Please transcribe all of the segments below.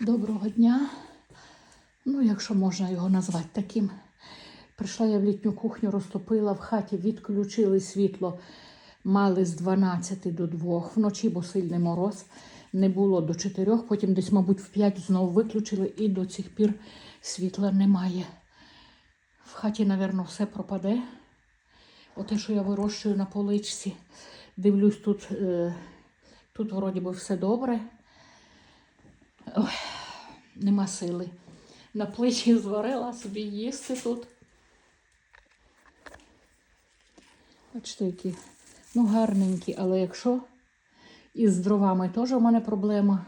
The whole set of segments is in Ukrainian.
Доброго дня. Ну, якщо можна його назвати таким. Прийшла я в літню кухню, розтопила в хаті, відключили світло. Мали з 12 до 2. Вночі, бо сильний мороз. Не було до 4, потім десь, мабуть, в 5 знову виключили і до цих пір світла немає. В хаті, напевно, все пропаде. Оте, що я вирощую на поличці. Дивлюсь, тут, е, тут вроді би все добре. Ой, нема сили. На плечі зварила собі їсти тут. Бачите, які ну, гарненькі, але якщо із дровами теж у мене проблема.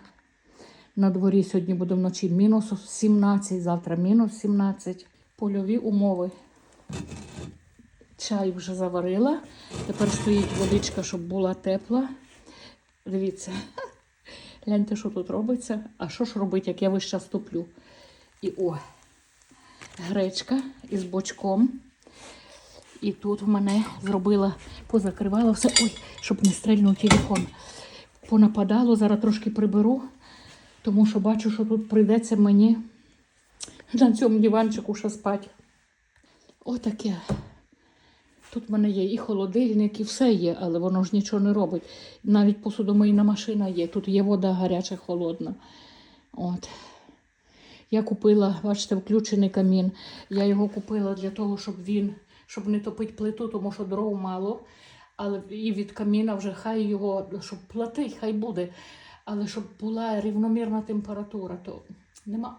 На дворі сьогодні буде вночі мінус 17, завтра мінус 17. Польові умови. Чай вже заварила. Тепер стоїть водичка, щоб була тепла. Дивіться, гляньте, що тут робиться. А що ж робить, як я весь час туплю? І о, гречка із бочком. І тут в мене зробила, позакривала все, ой, щоб не стрельнув телефон. Понападало, зараз трошки приберу, тому що бачу, що тут прийдеться мені на цьому диванчику ще спати. Отаке. Тут в мене є і холодильник, і все є, але воно ж нічого не робить. Навіть посудомийна машина є. Тут є вода гаряча, холодна. От. Я купила, бачите, включений камін. Я його купила для того, щоб він, щоб не топити плиту, тому що дров мало. Але і від каміна вже хай його, щоб платить, хай буде. Але щоб була рівномірна температура, то нема.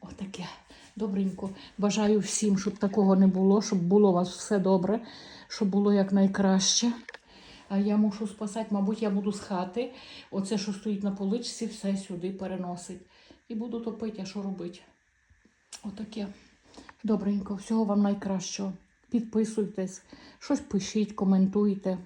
Отаке. Добренько. Бажаю всім, щоб такого не було, щоб було у вас все добре, щоб було якнайкраще. А я мушу спасати, мабуть, я буду з хати. Оце, що стоїть на поличці, все сюди переносить. І буду топити, а що робити? Отаке. Добренько, всього вам найкращого. Підписуйтесь, щось пишіть, коментуйте.